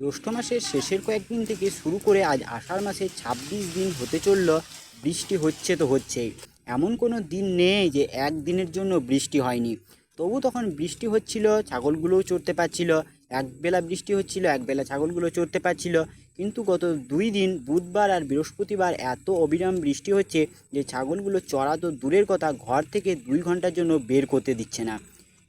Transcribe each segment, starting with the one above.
জ্যৈষ্ঠ মাসের শেষের কয়েকদিন থেকে শুরু করে আজ আষাঢ় মাসের ছাব্বিশ দিন হতে চলল, বৃষ্টি হচ্ছে তো হচ্ছেই। এমন কোনো দিন নেই যে একদিনের জন্য বৃষ্টি হয়নি। তবু তখন বৃষ্টি হচ্ছিল, ছাগলগুলোও চড়তে পারছিল। একবেলা বৃষ্টি হচ্ছিল, একবেলা ছাগলগুলো চড়তে পারছিল। কিন্তু গত দুই দিন, বুধবার আর বৃহস্পতিবার এত অবিরাম বৃষ্টি হচ্ছে যে ছাগলগুলো চড়া তো দূরের কথা, ঘর থেকে দুই ঘণ্টার জন্য বের করতে দিচ্ছে না।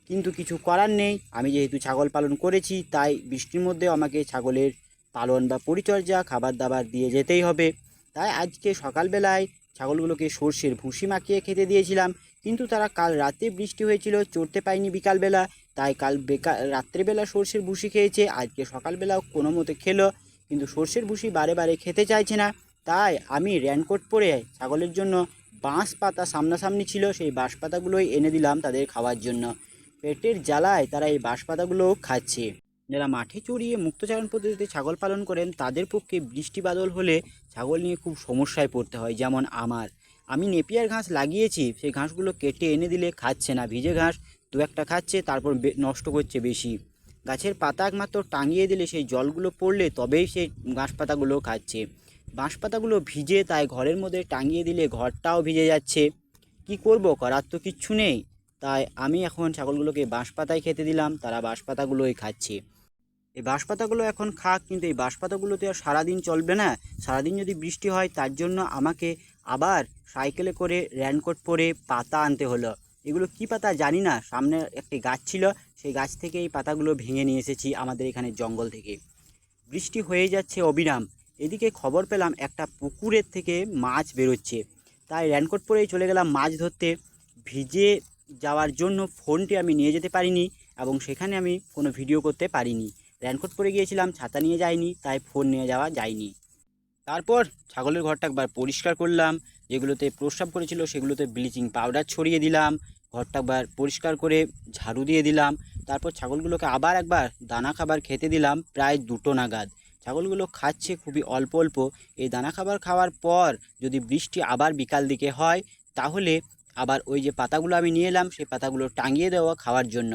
কিন্তু কিছু করার নেই। আমি যেহেতু ছাগল পালন করেছি, তাই বৃষ্টির মধ্যে আমাকে ছাগলের পালন বা পরিচর্যা খাবার দাবার দিয়ে যেতেই হবে। তাই আজকে সকালবেলায় ছাগলগুলোকে সর্ষের ভুসি মাখিয়ে খেতে দিয়েছিলাম। কিন্তু তারা কাল রাতে বৃষ্টি হয়েছিল, চড়তে পায়নি বিকালবেলা। তাই কাল বেকার রাত্রেবেলা সর্ষের ভুসি খেয়েছে, আজকে সকালবেলাও কোনো মতে খেলো। কিন্তু সর্ষের ভুসি বারে বারে খেতে চাইছে না। তাই আমি র্যানকোট পরে ছাগলের জন্য বাঁশ পাতা সামনাসামনি ছিল, সেই বাঁশ পাতাগুলোই এনে দিলাম তাদের খাওয়ার জন্য। পেটের জ্বালায় তারা এই বাঁশ পাতাগুলোও খাচ্ছে। যারা মাঠে চড়িয়ে মুক্তচারণ পদ্ধতিতে ছাগল পালন করেন, তাদের পক্ষে বৃষ্টি বাদল হলে ছাগল নিয়ে খুব সমস্যায় পড়তে হয়, যেমন আমার। আমি নেপিয়ার ঘাস লাগিয়েছি, সেই ঘাসগুলো কেটে এনে দিলে খাচ্ছে না। ভিজে ঘাস দু একটা খাচ্ছে, তারপর নষ্ট করছে বেশি। গাছের পাতা একমাত্র টাঙিয়ে দিলে সেই জলগুলো পড়লে তবেই সেই ঘাস পাতাগুলো খাচ্ছে। বাঁশ পাতাগুলো ভিজে তাই ঘরের মধ্যে টাঙিয়ে দিলে ঘরটাও ভিজে যাচ্ছে। কি করব, করার তো কিচ্ছু নেই। তাই আমি এখন ছাগলগুলোকে বাঁশ পাতায় খেতে দিলাম, তারা বাঁশ পাতাগুলোই খাচ্ছে। এই বাঁশ পাতাগুলো এখন খাক, কিন্তু এই বাঁশ পাতাগুলোতে আর সারাদিন চলবে না। সারাদিন যদি বৃষ্টি হয়, তার জন্য আমাকে আবার সাইকেলে করে র্যানকোট পরে পাতা আনতে হলো। এগুলো কি পাতা জানি না, সামনে একটি গাছ ছিল, সেই গাছ থেকে এই পাতাগুলো ভেঙে নিয়ে এসেছি আমাদের এখানে জঙ্গল থেকে। বৃষ্টি হয়ে যাচ্ছে অবিরাম। এদিকে খবর পেলাম, একটা পুকুরের থেকে মাছ বেরোচ্ছে। তাই র্যানকোট পরেই চলে গেলাম মাছ ধরতে। ভিজে যাওয়ার জন্য ফোনটি আমি নিয়ে যেতে পারিনি এবং সেখানে আমি কোনো ভিডিও করতে পারিনি। র্যানকোট পরে গিয়েছিলাম, ছাতা নিয়ে যাইনি, তাই ফোন নিয়ে যাওয়া যায়নি। তারপর ছাগলের ঘরটা একবার পরিষ্কার করলাম, যেগুলোতে প্রস্রাব করেছিল সেগুলোতে ব্লিচিং পাউডার ছড়িয়ে দিলাম, ঘরটা একবার পরিষ্কার করে ঝাড়ু দিয়ে দিলাম, তারপর ছাগলগুলোকে আবার একবার দানা খাবার খেতে দিলাম, প্রায় দুটো নাগাদ। ছাগলগুলো খাচ্ছে খুবই অল্প অল্প, এই দানা খাবার খাওয়ার পর যদি বৃষ্টি আবার বিকাল দিকে হয়, তাহলে আবার ওই যে পাতাগুলো আমি নিয়ে এলাম, সেই পাতাগুলো টাঙিয়ে দেওয়া খাওয়ার জন্য।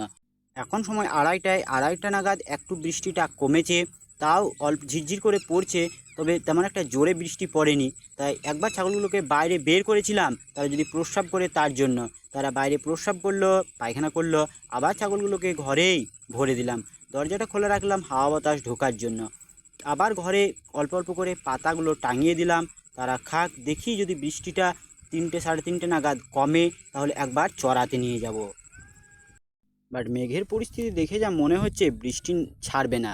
এখন সময় আড়াইটায়, আড়াইটা নাগাদ একটু বৃষ্টিটা কমেছে, তাও অল্প ঝিরঝির করে পড়ছে, তবে তেমন একটা জোরে বৃষ্টি পড়েনি। তাই একবার ছাগলগুলোকে বাইরে বের করেছিলাম, তারা যদি প্রস্রাব করে তার জন্য। তারা বাইরে প্রস্রাব করল, পায়খানা করল, আবার ছাগলগুলোকে ঘরেই ভরে দিলাম। দরজাটা খোলা রাখলাম, হাওয়া বাতাস ঢোকার জন্য। আবার ঘরে অল্প অল্প করে পাতাগুলো টাঙিয়ে দিলাম, তারা খাক, দেখি যদি বৃষ্টিটা তিনটে, সাড়ে তিনটে নাগাদ কমে, তাহলে একবার চড়াতে নিয়ে যাব। বাট মেঘের পরিস্থিতি দেখে যা মনে হচ্ছে বৃষ্টি ছাড়বে না।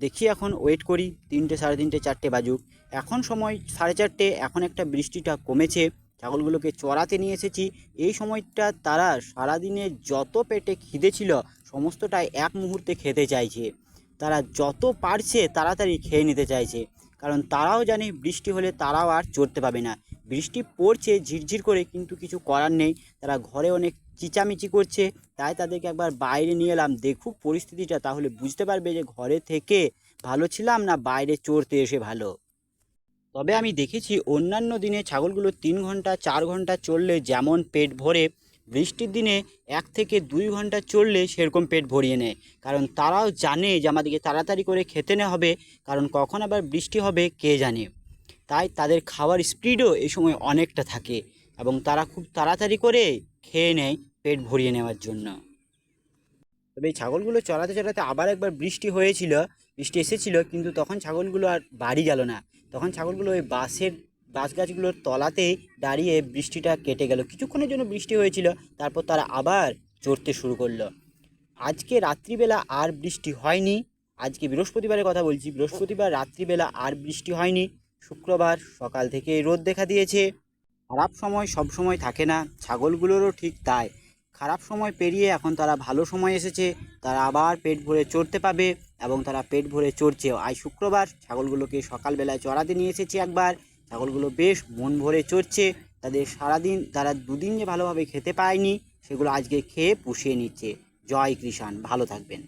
দেখি এখন ওয়েট করি, তিনটে, সাড়ে তিনটে, চারটে বাজুক। এখন সময় সাড়ে চারটে, এখন একটা বৃষ্টিটা কমেছে। ছাগলগুলোকে চড়াতে নিয়ে এসেছি। এই সময়টা তারা সারাদিনে যত পেটে খিদে ছিল, সমস্তটাই এক মুহূর্তে খেতে চাইছে। তারা যত পারছে, তাড়াতাড়ি খেয়ে নিতে চাইছে। কারণ তারাও জানে বৃষ্টি হলে তারাও আর চড়তে পাবে না। বৃষ্টি পড়ছে, ঝিরঝির করে কিন্তু কিছু করার নেই। তারা ঘরে অনেক চিচামিচি করছে, তাই তাদেরকে একবার বাইরে নিয়ে এলাম। দেখুক পরিস্থিতিটা, তাহলে বুঝতে পারবে যে ঘরে থেকে ভালো ছিলাম না বাইরে চড়তে এসে ভালো। তবে আমি দেখেছি অন্যান্য দিনে ছাগলগুলো তিন ঘণ্টা, চার ঘণ্টা চললে যেমন পেট ভরে, বৃষ্টির দিনে এক থেকে দুই ঘণ্টা চললে সেরকম পেট ভরিয়ে নেয়। কারণ তারাও জানে যে আমাদেরকে তাড়াতাড়ি করে খেতে না হবে, কারণ কখন আবার বৃষ্টি হবে, কে জানে। তাই তাদের খাওয়ার স্পিডও এই সময় অনেকটা থাকে এবং তারা খুব তাড়াতাড়ি করে খেয়ে নেয় পেট ভরিয়ে নেওয়ার জন্য। তবে এই ছাগলগুলো চড়াতে চড়াতে আবার একবার বৃষ্টি হয়েছিল, বৃষ্টি এসেছিল, কিন্তু তখন ছাগলগুলো আর বাড়ি গেল না। তখন ছাগলগুলো ওই বাঁশের বাঁশ গাছগুলোর তলাতেই দাঁড়িয়ে বৃষ্টিটা কেটে গেল। কিছুক্ষণের জন্য বৃষ্টি হয়েছিল, তারপর তারা আবার চড়তে শুরু করল। আজকে রাত্রিবেলা আর বৃষ্টি হয়নি। আজকে বৃহস্পতিবারের কথা বলছি, বৃহস্পতিবার রাত্রিবেলা আর বৃষ্টি হয়নি। শুক্রবার সকাল থেকে রোদ দেখা দিয়েছে। খারাপ সময় সব সময় থাকে না, ছাগলগুলোরও ঠিক তাই। খারাপ সময় পেরিয়ে এখন তারা ভালো সময় এসেছে, তারা আবার পেট ভরে চড়তে পাবে এবং তারা পেট ভরে চড়ছেও। আজ শুক্রবার ছাগলগুলোকে সকালবেলায় চড়াতে নিয়ে এসেছি একবার। ছাগলগুলো বেশ মন ভরে চড়ছে, তাদের সারাদিন তারা দুদিন যে ভালোভাবে খেতে পায়নি, সেগুলো আজকে খেয়ে পুষিয়ে নিচ্ছে। জয় কৃষাণ, ভালো থাকবেন।